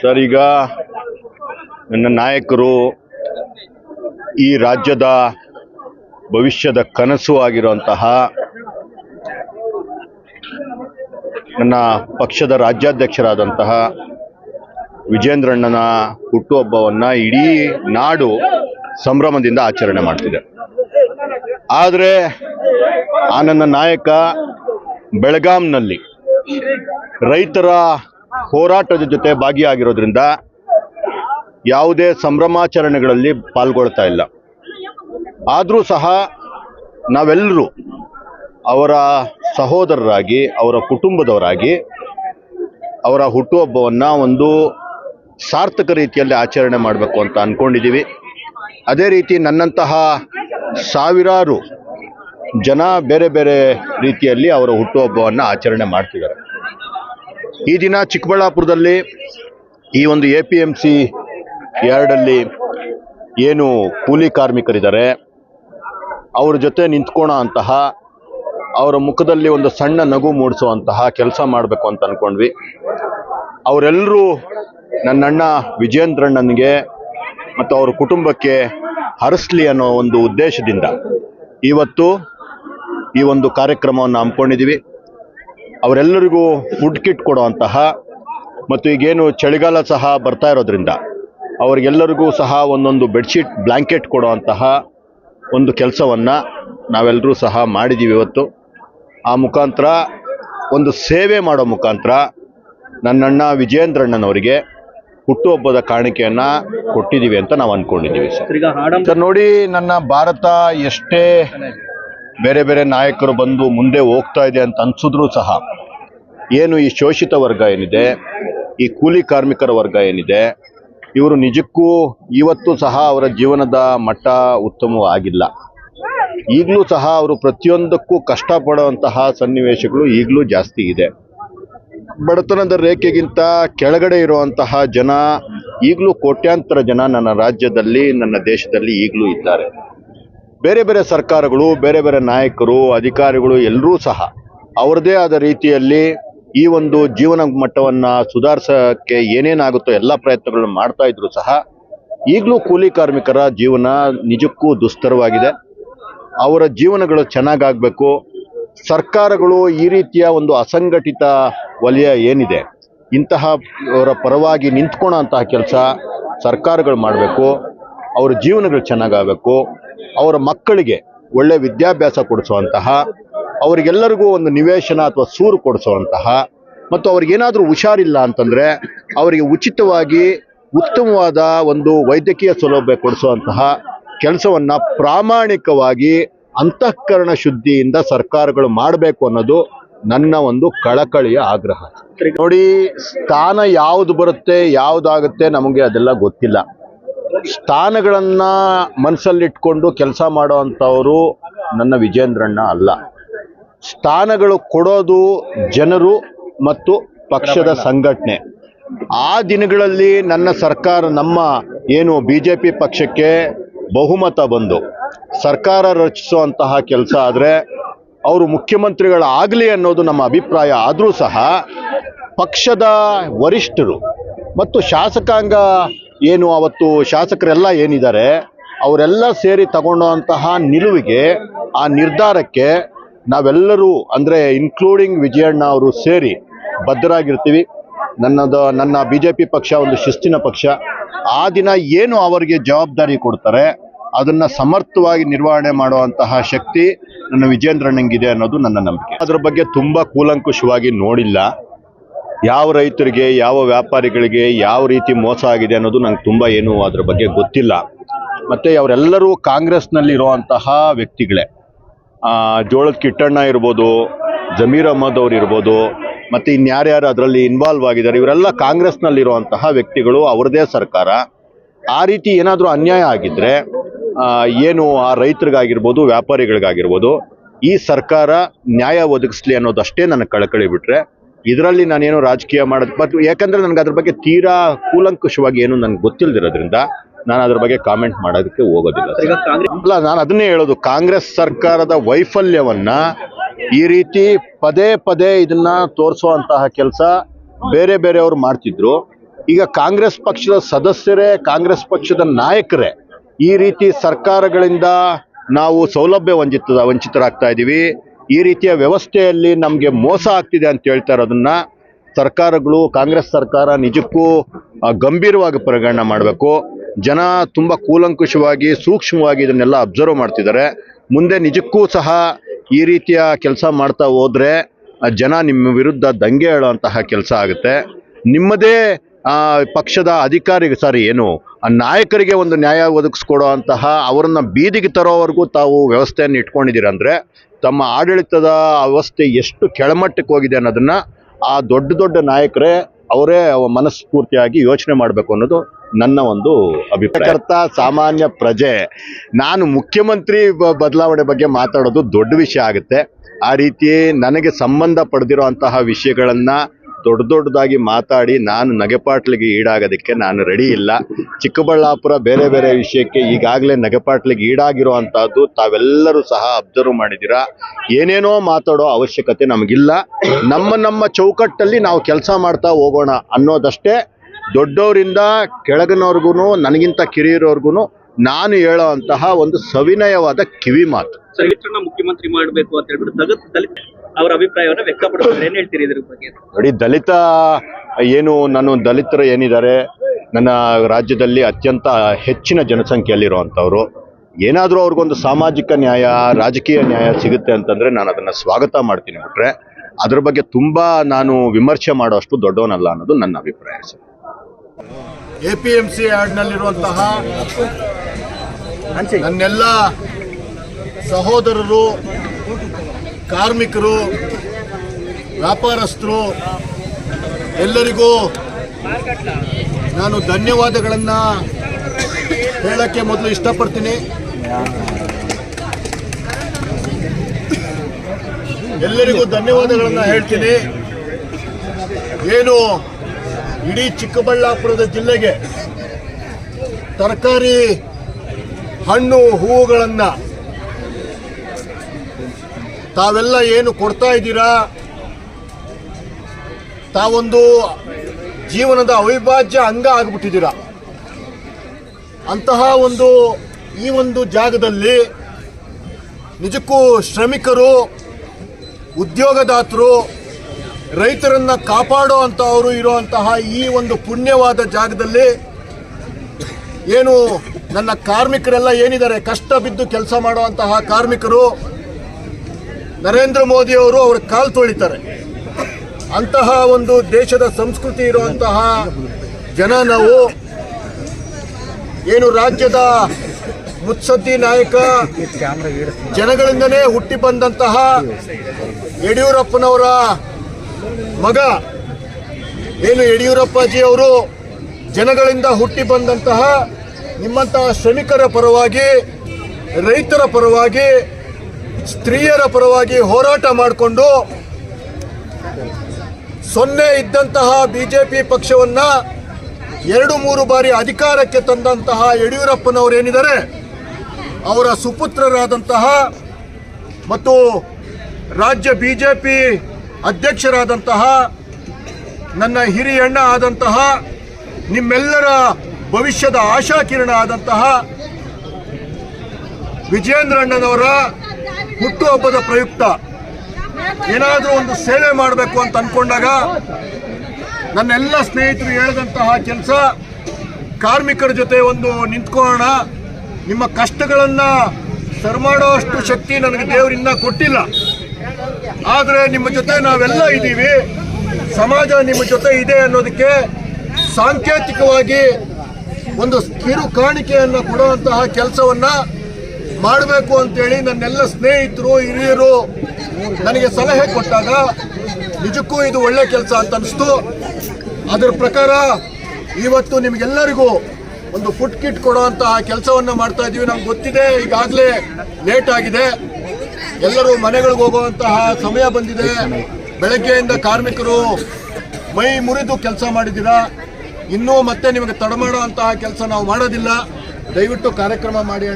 Sir, ಈಗ ನನ್ನ ನಾಯಕರು ಈ ರಾಜ್ಯದ ಭವಿಷ್ಯದ ಕನಸು ಆಗಿರುವಂತಹ ನನ್ನ ಪಕ್ಷದ ರಾಜ್ಯಾಧ್ಯಕ್ಷರಾದಂತಹ ವಿಜೇಂದ್ರಣ್ಣನ ಹುಟ್ಟುಹಬ್ಬವನ್ನ ಇಡೀ ನಾಡು ಸಂಭ್ರಮದಿಂದ ಆಚರಣೆ ಮಾಡ್ತಿದೆ. ಆದರೆ ಆ ನನ್ನ ನಾಯಕ ಬೆಳಗಾಂನಲ್ಲಿ ರೈತರ ಹೋರಾಟದ ಜೊತೆ ಭಾಗಿಯಾಗಿರೋದ್ರಿಂದ ಯಾವುದೇ ಸಂಭ್ರಮಾಚರಣೆಗಳಲ್ಲಿ ಪಾಲ್ಗೊಳ್ತಾ ಇಲ್ಲ. ಆದರೂ ಸಹ ನಾವೆಲ್ಲರೂ ಅವರ ಸಹೋದರರಾಗಿ, ಅವರ ಕುಟುಂಬದವರಾಗಿ, ಅವರ ಹುಟ್ಟುಹಬ್ಬವನ್ನು ಒಂದು ಸಾರ್ಥಕ ರೀತಿಯಲ್ಲಿ ಆಚರಣೆ ಮಾಡಬೇಕು ಅಂತ ಅಂದ್ಕೊಂಡಿದ್ದೀವಿ ಅದೇ ರೀತಿ ನನ್ನಂತಹ ಸಾವಿರಾರು ಜನ ಬೇರೆ ಬೇರೆ ರೀತಿಯಲ್ಲಿ ಅವರ ಹುಟ್ಟುಹಬ್ಬವನ್ನು ಆಚರಣೆ ಮಾಡ್ತಿದ್ದಾರೆ. ಈ ದಿನ ಚಿಕ್ಕಬಳ್ಳಾಪುರದಲ್ಲಿ ಈ ಒಂದು ಎ ಪಿ ಎಂ ಸಿ ಯಾರ್ಡಲ್ಲಿ ಏನು ಕೂಲಿ ಕಾರ್ಮಿಕರಿದ್ದಾರೆ, ಅವ್ರ ಜೊತೆ ನಿಂತ್ಕೋಣ ಅಂತಹ, ಅವರ ಮುಖದಲ್ಲಿ ಒಂದು ಸಣ್ಣ ನಗು ಮೂಡಿಸುವಂತಹ ಕೆಲಸ ಮಾಡಬೇಕು ಅಂತ ಅನ್ಕೊಂಡ್ವಿ. ಅವರೆಲ್ಲರೂ ನನ್ನಣ್ಣ ವಿಜೇಂದ್ರಣ್ಣನಿಗೆ ಮತ್ತು ಅವ್ರ ಕುಟುಂಬಕ್ಕೆ ಹರಿಸ್ಲಿ ಅನ್ನೋ ಒಂದು ಉದ್ದೇಶದಿಂದ ಇವತ್ತು ಈ ಒಂದು ಕಾರ್ಯಕ್ರಮವನ್ನು ಹಮ್ಮಿಕೊಂಡಿದ್ದೀವಿ. ಅವರೆಲ್ಲರಿಗೂ ಫುಡ್ ಕಿಟ್ ಕೊಡುವಂತಹ ಮತ್ತು ಈಗೇನು ಚಳಿಗಾಲ ಸಹ ಬರ್ತಾ ಇರೋದ್ರಿಂದ ಅವರಿಗೆಲ್ಲರಿಗೂ ಸಹ ಒಂದೊಂದು ಬೆಡ್ಶೀಟ್ ಬ್ಲ್ಯಾಂಕೆಟ್ ಕೊಡುವಂತಹ ಒಂದು ಕೆಲಸವನ್ನು ನಾವೆಲ್ಲರೂ ಸಹ ಮಾಡಿದ್ದೀವಿ ಇವತ್ತು. ಆ ಮುಖಾಂತರ ಒಂದು ಸೇವೆ ಮಾಡೋ ಮುಖಾಂತರ ನನ್ನಣ್ಣ ವಿಜಯೇಂದ್ರಣ್ಣನವರಿಗೆ ಹುಟ್ಟುಹಬ್ಬದ ಕಾಣಿಕೆಯನ್ನು ಕೊಟ್ಟಿದ್ದೀವಿ ಅಂತ ನಾವು ಅಂದ್ಕೊಂಡಿದ್ದೀವಿ ಸರ್ ನೋಡಿ ನನ್ನ ಭಾರತ ಎಷ್ಟೇ ಬೇರೆ ಬೇರೆ ನಾಯಕರು ಬಂದು ಮುಂದೆ ಹೋಗ್ತಾ ಇದೆ ಅಂತ ಅನ್ಸಿದ್ರು ಸಹ ಏನು ಈ ಶೋಷಿತ ವರ್ಗ ಏನಿದೆ, ಈ ಕೂಲಿ ಕಾರ್ಮಿಕರ ವರ್ಗ ಏನಿದೆ, ಇವರು ನಿಜಕ್ಕೂ ಇವತ್ತು ಸಹ ಅವರ ಜೀವನದ ಮಟ್ಟ ಉತ್ತಮವಾಗಿಲ್ಲ. ಈಗಲೂ ಸಹ ಅವರು ಪ್ರತಿಯೊಂದಕ್ಕೂ ಕಷ್ಟಪಡುವಂತಹ ಸನ್ನಿವೇಶಗಳು ಈಗಲೂ ಜಾಸ್ತಿ ಇದೆ. ಬಡತನದ ರೇಖೆಗಿಂತ ಕೆಳಗಡೆ ಇರುವಂತಹ ಜನ ಈಗಲೂ ಕೋಟ್ಯಾಂತರ ಜನ ನನ್ನ ರಾಜ್ಯದಲ್ಲಿ, ನನ್ನ ದೇಶದಲ್ಲಿ ಈಗಲೂ ಇದ್ದಾರೆ. ಬೇರೆ ಬೇರೆ ಸರ್ಕಾರಗಳು, ಬೇರೆ ಬೇರೆ ನಾಯಕರು, ಅಧಿಕಾರಿಗಳು ಎಲ್ಲರೂ ಸಹ ಅವರದೇ ಆದ ರೀತಿಯಲ್ಲಿ ಈ ಒಂದು ಜೀವನ ಮಟ್ಟವನ್ನು ಸುಧಾರಿಸೋಕ್ಕೆ ಏನೇನಾಗುತ್ತೋ ಎಲ್ಲ ಪ್ರಯತ್ನಗಳನ್ನು ಮಾಡ್ತಾ ಇದ್ರು ಸಹ ಈಗಲೂ ಕೂಲಿ ಕಾರ್ಮಿಕರ ಜೀವನ ನಿಜಕ್ಕೂ ದುಸ್ತರವಾಗಿದೆ. ಅವರ ಜೀವನಗಳು ಚೆನ್ನಾಗಾಗಬೇಕು. ಸರ್ಕಾರಗಳು ಈ ರೀತಿಯ ಒಂದು ಅಸಂಘಟಿತ ವಲಯ ಏನಿದೆ, ಇಂತಹ ಅವರ ಪರವಾಗಿ ನಿಂತ್ಕೊಳ್ಳೋ ಅಂತಹ ಕೆಲಸ ಸರ್ಕಾರಗಳು ಮಾಡಬೇಕು. ಅವ್ರ ಜೀವನಗಳು ಚೆನ್ನಾಗಾಗಬೇಕು. ಅವರ ಮಕ್ಕಳಿಗೆ ಒಳ್ಳೆ ವಿದ್ಯಾಭ್ಯಾಸ ಕೊಡಿಸುವಂತಹ, ಅವರಿಗೆಲ್ಲರಿಗೂ ಒಂದು ನಿವೇಶನ ಅಥವಾ ಸೂರು ಕೊಡಿಸುವಂತಹ ಮತ್ತು ಅವ್ರಿಗೇನಾದರೂ ಹುಷಾರಿಲ್ಲ ಅಂತಂದರೆ ಅವರಿಗೆ ಉಚಿತವಾಗಿ ಉತ್ತಮವಾದ ಒಂದು ವೈದ್ಯಕೀಯ ಸೌಲಭ್ಯ ಕೊಡಿಸುವಂತಹ ಕೆಲಸವನ್ನ ಪ್ರಾಮಾಣಿಕವಾಗಿ ಅಂತಃಕರಣ ಶುದ್ಧಿಯಿಂದ ಸರ್ಕಾರಗಳು ಮಾಡಬೇಕು ಅನ್ನೋದು ನನ್ನ ಒಂದು ಕಳಕಳಿಯ ಆಗ್ರಹ. ನೋಡಿ, ಸ್ಥಾನ ಯಾವುದು ಬರುತ್ತೆ, ಯಾವುದಾಗುತ್ತೆ ನಮಗೆ ಅದೆಲ್ಲ ಗೊತ್ತಿಲ್ಲ. ಸ್ಥಾನಗಳನ್ನ ಮನಸ್ಸಲ್ಲಿಟ್ಕೊಂಡು ಕೆಲಸ ಮಾಡುವಂಥವರು ನನ್ನ ವಿಜೇಂದ್ರಣ್ಣ ಅಲ್ಲ. ಸ್ಥಾನಗಳು ಕೊಡೋದು ಜನರು ಮತ್ತು ಪಕ್ಷದ ಸಂಘಟನೆ. ಆ ದಿನಗಳಲ್ಲಿ ನನ್ನ ಸರ್ಕಾರ ನಮ್ಮ ಏನು ಬಿ ಜೆ ಪಿ ಪಕ್ಷಕ್ಕೆ ಬಹುಮತ ಬಂದು, ಸರ್ಕಾರ ರಚಿಸುವಂತಹ ಕೆಲಸ ಆದರೆ ಅವರು ಮುಖ್ಯಮಂತ್ರಿಗಳಾಗಲಿ ಅನ್ನೋದು ನಮ್ಮ ಅಭಿಪ್ರಾಯ ಆದರೂ ಸಹ ಪಕ್ಷದ ವರಿಷ್ಠರು ಮತ್ತು ಶಾಸಕಾಂಗ ಏನು ಅವತ್ತು ಶಾಸಕರೆಲ್ಲ ಏನಿದ್ದಾರೆ, ಅವರೆಲ್ಲ ಸೇರಿ ತಗೊಂಡಂತಹ ನಿಲುವಿಗೆ, ಆ ನಿರ್ಧಾರಕ್ಕೆ ನಾವೆಲ್ಲರೂ ಅಂದರೆ ಇನ್ಕ್ಲೂಡಿಂಗ್ ವಿಜಯಣ್ಣ ಅವರು ಸೇರಿ ಬದ್ಧರಾಗಿರ್ತೀವಿ. ನನ್ನದು, ನನ್ನ ಬಿ ಜೆ ಪಿ ಪಕ್ಷ ಒಂದು ಶಿಸ್ತಿನ ಪಕ್ಷ. ಆ ದಿನ ಏನು ಅವರಿಗೆ ಜವಾಬ್ದಾರಿ ಕೊಡ್ತಾರೆ, ಅದನ್ನು ಸಮರ್ಥವಾಗಿ ನಿರ್ವಹಣೆ ಮಾಡುವಂತಹ ಶಕ್ತಿ ನನ್ನ ವಿಜೇಂದ್ರಣ್ಣಂಗಿದೆ ಅನ್ನೋದು ನನ್ನ ನಂಬಿಕೆ. ಅದರ ಬಗ್ಗೆ ತುಂಬ ಕೂಲಂಕುಷವಾಗಿ ನೋಡಿಲ್ಲ. ಯಾವ ರೈತರಿಗೆ ಯಾವ ವ್ಯಾಪಾರಿಗಳಿಗೆ ಯಾವ ರೀತಿ ಮೋಸ ಆಗಿದೆ ಅನ್ನೋದು ನಂಗೆ ತುಂಬ ಏನು ಅದ್ರ ಬಗ್ಗೆ ಗೊತ್ತಿಲ್ಲ. ಮತ್ತು ಅವರೆಲ್ಲರೂ ಕಾಂಗ್ರೆಸ್ನಲ್ಲಿ ಇರುವಂತಹ ವ್ಯಕ್ತಿಗಳೇ. ಜೋಳದ ಕಿಟ್ಟಣ್ಣ ಇರ್ಬೋದು ಜಮೀರ್ ಅಹಮದ್ ಅವ್ರು ಇರ್ಬೋದು ಮತ್ತು ಇನ್ಯಾರ್ಯಾರು ಅದರಲ್ಲಿ ಇನ್ವಾಲ್ವ್ ಆಗಿದ್ದಾರೆ ಇವರೆಲ್ಲ ಕಾಂಗ್ರೆಸ್ನಲ್ಲಿರುವಂತಹ ವ್ಯಕ್ತಿಗಳು ಅವರದೇ ಸರ್ಕಾರ. ಆ ರೀತಿ ಏನಾದರೂ ಅನ್ಯಾಯ ಆಗಿದ್ರೆ ಆ, ಏನು ಆ ರೈತರಿಗಾಗಿರ್ಬೋದು ವ್ಯಾಪಾರಿಗಳಿಗಾಗಿರ್ಬೋದು ಈ ಸರ್ಕಾರ ನ್ಯಾಯ ಒದಗಿಸ್ಲಿ ಅನ್ನೋದಷ್ಟೇ ನನ್ನ ಕಳಕಳಿ ಬಿಟ್ರೆ ಇದರಲ್ಲಿ ನಾನೇನು ರಾಜಕೀಯ ಮಾಡೋದು ಬಟ್ ಯಾಕಂದ್ರೆ ನನಗೆ ಅದ್ರ ಬಗ್ಗೆ ತೀರಾ ಕೂಲಂಕುಷವಾಗಿ ಏನು ನನಗೆ ಗೊತ್ತಿಲ್ಲದಿರೋದ್ರಿಂದ ನಾನು ಅದ್ರ ಬಗ್ಗೆ ಕಾಮೆಂಟ್ ಮಾಡೋದಕ್ಕೆ ಹೋಗೋದಿಲ್ಲ ಅಲ್ಲ, ನಾನು ಅದನ್ನೇ ಹೇಳೋದು, ಕಾಂಗ್ರೆಸ್ ಸರ್ಕಾರದ ವೈಫಲ್ಯವನ್ನ ಈ ರೀತಿ ಪದೇ ಪದೇ ಇದನ್ನ ತೋರಿಸುವಂತಹ ಕೆಲಸ ಬೇರೆ ಬೇರೆಯವರು ಮಾಡ್ತಿದ್ರು. ಈಗ ಕಾಂಗ್ರೆಸ್ ಪಕ್ಷದ ಸದಸ್ಯರೇ, ಕಾಂಗ್ರೆಸ್ ಪಕ್ಷದ ನಾಯಕರೇ ಈ ರೀತಿ ಸರ್ಕಾರಗಳಿಂದ ನಾವು ಸೌಲಭ್ಯ ವಂಚಿತ, ವಂಚಿತರಾಗ್ತಾ ಇದ್ದೀವಿ ಈ ರೀತಿಯ ವ್ಯವಸ್ಥೆಯಲ್ಲಿ ನಮಗೆ ಮೋಸ ಆಗ್ತಿದೆ ಅಂತ ಹೇಳ್ತಾ ಇರೋದನ್ನ ಸರ್ಕಾರಗಳು, ಕಾಂಗ್ರೆಸ್ ಸರ್ಕಾರ ನಿಜಕ್ಕೂ ಗಂಭೀರವಾಗಿ ಪರಿಗಣನೆ ಮಾಡಬೇಕು. ಜನ ತುಂಬ ಕೂಲಂಕುಷವಾಗಿ, ಸೂಕ್ಷ್ಮವಾಗಿ ಇದನ್ನೆಲ್ಲ ಅಬ್ಸರ್ವ್ ಮಾಡ್ತಿದ್ದಾರೆ. ಮುಂದೆ ನಿಜಕ್ಕೂ ಸಹ ಈ ರೀತಿಯ ಕೆಲಸ ಮಾಡ್ತಾ ಹೋದ್ರೆ ಜನ ನಿಮ್ಮ ವಿರುದ್ಧ ದಂಗೆ ಹೇಳುವಂತಹ ಕೆಲಸ ಆಗುತ್ತೆ. ನಿಮ್ಮದೇ ಪಕ್ಷದ ಅಧಿಕಾರಿಗೆ, ಸಾರಿ, ಏನು, ಆ, ನಾಯಕರಿಗೆ ಒಂದು ನ್ಯಾಯ ಒದಗಿಸ್ಕೊಡೋ ಅಂತಹ ಅವರನ್ನು ಬೀದಿಗೆ ತರೋವರೆಗೂ ತಾವು ವ್ಯವಸ್ಥೆಯನ್ನು ಇಟ್ಕೊಂಡಿದ್ದೀರ ಅಂದ್ರೆ ತಮ್ಮ ಆಡಳಿತದ ಅವಸ್ಥೆ ಎಷ್ಟು ಕೆಳಮಟ್ಟಕ್ಕೆ ಹೋಗಿದೆ ಅನ್ನೋದನ್ನ ಆ ದೊಡ್ಡ ದೊಡ್ಡ ನಾಯಕರೇ ಅವರೇ ಮನಸ್ಫೂರ್ತಿಯಾಗಿ ಯೋಚನೆ ಮಾಡಬೇಕು ಅನ್ನೋದು ನನ್ನ ಒಂದು ಅಭಿಪ್ರಾಯಕರ್ತ ಸಾಮಾನ್ಯ ಪ್ರಜೆ, ನಾನು ಮುಖ್ಯಮಂತ್ರಿ ಬದಲಾವಣೆ ಬಗ್ಗೆ ಮಾತಾಡೋದು ದೊಡ್ಡ ವಿಷಯ ಆಗುತ್ತೆ. ಆ ರೀತಿ ನನಗೆ ಸಂಬಂಧ ಪಡೆದಿರೋ ಅಂತಹ ವಿಷಯಗಳನ್ನ ದೊಡ್ಡ ದೊಡ್ಡದಾಗಿ ಮಾತಾಡಿ ನಾನು ನಗೆಪಾಟ್ಲಿಗೆ ಈಡಾಗೋದಕ್ಕೆ ನಾನು ರೆಡಿ ಇಲ್ಲ. ಚಿಕ್ಕಬಳ್ಳಾಪುರ ಬೇರೆ ಬೇರೆ ವಿಷಯಕ್ಕೆ ಈಗಾಗಲೇ ನಗೆಪಾಟ್ಲಿಗೆ ಈಡಾಗಿರೋ ಅಂಥದ್ದು ತಾವೆಲ್ಲರೂ ಸಹ ಅಬ್ಸರ್ವ್ ಮಾಡಿದ್ದೀರಾ? ಏನೇನೋ ಮಾತಾಡೋ ಅವಶ್ಯಕತೆ ನಮಗಿಲ್ಲ. ನಮ್ಮ ನಮ್ಮ ಚೌಕಟ್ಟಲ್ಲಿ ನಾವು ಕೆಲಸ ಮಾಡ್ತಾ ಹೋಗೋಣ ಅನ್ನೋದಷ್ಟೇ. ದೊಡ್ಡವರಿಂದ ಕೆಳಗಿನವ್ರಿಗೂ ನನಗಿಂತ ಕಿರಿಯರವ್ರಿಗೂ ನಾನು ಹೇಳೋ ಅಂತಹ ಒಂದು ಸವಿನಯವಾದ ಕಿವಿ ಮಾತು. ಮುಖ್ಯಮಂತ್ರಿ ಮಾಡಬೇಕು ಅಂತ ಹೇಳ್ಬಿಟ್ಟು ಅವರ ಅಭಿಪ್ರಾಯವನ್ನು ವ್ಯಕ್ತಪಡಿಸ್ತಾರೆ ಏನ್ ಹೇಳ್ತೀರಿ ಇದ್ರ ಬಗ್ಗೆ? ನೋಡಿ ದಲಿತ ಏನು ನಾನು ದಲಿತರು ಏನಿದ್ದಾರೆ ನನ್ನ ರಾಜ್ಯದಲ್ಲಿ ಅತ್ಯಂತ ಹೆಚ್ಚಿನ ಜನಸಂಖ್ಯೆಯಲ್ಲಿರುವಂಥವ್ರು ಏನಾದರೂ ಅವ್ರಿಗೊಂದು ಸಾಮಾಜಿಕ ನ್ಯಾಯ ರಾಜಕೀಯ ನ್ಯಾಯ ಸಿಗುತ್ತೆ ಅಂತಂದರೆ ನಾನು ಅದನ್ನು ಸ್ವಾಗತ ಮಾಡ್ತೀನಿ ಬಿಟ್ರೆ ಅದ್ರ ಬಗ್ಗೆ ತುಂಬ ನಾನು ವಿಮರ್ಶೆ ಮಾಡೋಷ್ಟು ದೊಡ್ಡವನಲ್ಲ ಅನ್ನೋದು ನನ್ನ ಅಭಿಪ್ರಾಯ sir. A P M C ಯಾರ್ಡ್ನಲ್ಲಿರುವಂತಹ ನನ್ನೆಲ್ಲ ಸಹೋದರರು ಕಾರ್ಮಿಕರು, ವ್ಯಾಪಾರಸ್ಥರು, ಎಲ್ಲರಿಗೂ ನಾನು ಧನ್ಯವಾದಗಳನ್ನು ಹೇಳೋಕ್ಕೆ ಮೊದಲು ಇಷ್ಟಪಡ್ತೀನಿ. ಎಲ್ಲರಿಗೂ ಧನ್ಯವಾದಗಳನ್ನು ಹೇಳ್ತೀನಿ. ಏನು ಇಡೀ ಚಿಕ್ಕಬಳ್ಳಾಪುರದ ಜಿಲ್ಲೆಗೆ ತರಕಾರಿ, ಹಣ್ಣು ಹೂವುಗಳನ್ನು ತಾವೆಲ್ಲ ಏನು ಕೊಡ್ತಾ ಇದ್ದೀರಾ? ತಾವೊಂದು ಜೀವನದ ಅವಿಭಾಜ್ಯ ಅಂಗ ಆಗಿಬಿಟ್ಟಿದ್ದೀರಾ? ಅಂತಹ ಒಂದು, ಈ ಒಂದು ಜಾಗದಲ್ಲಿ ನಿಜಕ್ಕೂ ಶ್ರಮಿಕರು, ಉದ್ಯೋಗದಾತರು, ರೈತರನ್ನು ಕಾಪಾಡೋ ಅಂಥವರು ಇರುವಂತಹ ಈ ಒಂದು ಪುಣ್ಯವಾದ ಜಾಗದಲ್ಲಿ ಏನು ನನ್ನ ಕಾರ್ಮಿಕರೆಲ್ಲ ಏನಿದ್ದಾರೆ? ಕಷ್ಟ ಬಿದ್ದು ಕೆಲಸ ಮಾಡುವಂತಹ ಕಾರ್ಮಿಕರು ನರೇಂದ್ರ ಮೋದಿ ಅವರು ಅವ್ರ ಕಾಲು ತೊಳಿತಾರೆ. ಅಂತಹ ಒಂದು ದೇಶದ ಸಂಸ್ಕೃತಿ ಇರುವಂತಹ ಜನ ನಾವು ಏನು ರಾಜ್ಯದ ಮುತ್ಸದ್ದಿ ನಾಯಕ, ಜನಗಳಿಂದನೇ ಹುಟ್ಟಿ ಬಂದಂತಹ ಯಡಿಯೂರಪ್ಪನವರ ಮಗ, ಏನು ಯಡಿಯೂರಪ್ಪಾಜಿ ಅವರು ಜನಗಳಿಂದ ಹುಟ್ಟಿ ಬಂದಂತಹ ನಿಮ್ಮಂತಹ ಶ್ರಮಿಕರ ಪರವಾಗಿ, ರೈತರ ಪರವಾಗಿ ಸ್ತ್ರೀಯರ ಪರವಾಗಿ ಹೋರಾಟ ಮಾಡಿಕೊಂಡು ಸೊನ್ನೆ ಇದ್ದಂತಹ ಬಿಜೆಪಿ ಪಕ್ಷವನ್ನ ಎರಡು ಮೂರು ಬಾರಿ ಅಧಿಕಾರಕ್ಕೆ ತಂದಂತಹ ಯಡಿಯೂರಪ್ಪನವರು ಏನಿದ್ದಾರೆ ಅವರ ಸುಪುತ್ರರಾದಂತಹ ಮತ್ತು ರಾಜ್ಯ ಬಿಜೆಪಿ ಅಧ್ಯಕ್ಷರಾದಂತಹ ನನ್ನ ಹಿರಿಯಣ್ಣ ಆದಂತಹ, ನಿಮ್ಮೆಲ್ಲರ ಭವಿಷ್ಯದ ಆಶಾಕಿರಣ ಆದಂತಹ ವಿಜಯೇಂದ್ರಣ್ಣನವರ ಹುಟ್ಟುಹಬ್ಬದ ಪ್ರಯುಕ್ತ. ಏನಾದರೂ ಒಂದು ಸೇವೆ ಮಾಡಬೇಕು ಅಂತ ಅನ್ಕೊಂಡಾಗ ನನ್ನೆಲ್ಲ ಸ್ನೇಹಿತರು ಹೇಳಿದಂತಹ ಕೆಲಸ, ಕಾರ್ಮಿಕರ ಜೊತೆ ಒಂದು ನಿಂತ್ಕೊಳ್ಳೋಣ. ನಿಮ್ಮ ಕಷ್ಟಗಳನ್ನು ಸರಿಮಾಡೋ ಅಷ್ಟು ಶಕ್ತಿ ನನಗೆ ದೇವರಿಂದ ಕೊಟ್ಟಿಲ್ಲ. ಆದರೆ ನಿಮ್ಮ ಜೊತೆ ನಾವೆಲ್ಲ ಇದ್ದೀವಿ. ಸಮಾಜ ನಿಮ್ಮ ಜೊತೆ ಇದೆ ಅನ್ನೋದಕ್ಕೆ ಸಾಂಕೇತಿಕವಾಗಿ ಒಂದು ಕಿರು ಕಾಣಿಕೆಯನ್ನು ಕೊಡುವಂತಹ ಕೆಲಸವನ್ನ ಮಾಡಬೇಕು ಅಂತೇಳಿ ನನ್ನೆಲ್ಲ ಸ್ನೇಹಿತರು, ಹಿರಿಯರು ನನಗೆ ಸಲಹೆ ಕೊಟ್ಟಾಗ ನಿಜಕ್ಕೂ ಇದು ಒಳ್ಳೆ ಕೆಲಸ ಅಂತ ಅನಿಸ್ತು. ಅದರ ಪ್ರಕಾರ ಇವತ್ತು ನಿಮಗೆಲ್ಲರಿಗೂ ಒಂದು ಫುಡ್ ಕಿಟ್ ಕೊಡುವಂತಹ ಕೆಲಸವನ್ನು ಮಾಡ್ತಾ ಇದ್ದೀವಿ ನಮ್ಗೆ ಗೊತ್ತಿದೆ, ಈಗಾಗಲೇ ಲೇಟ್ ಆಗಿದೆ. ಎಲ್ಲರೂ ಮನೆಗಳಿಗೆ ಹೋಗುವಂತಹ ಸಮಯ ಬಂದಿದೆ. ಬೆಳಗ್ಗೆಯಿಂದ ಕಾರ್ಮಿಕರು ಮೈ ಮುರಿದು ಕೆಲಸ ಮಾಡಿದ್ದೀರಾ? ಇನ್ನೂ ಮತ್ತೆ ನಿಮಗೆ ತಡಮಾಡುವಂತಹ ಕೆಲಸ ನಾವು ಮಾಡೋದಿಲ್ಲ. ದಯವಿಟ್ಟು ಕಾರ್ಯಕ್ರಮ ಮಾಡಿ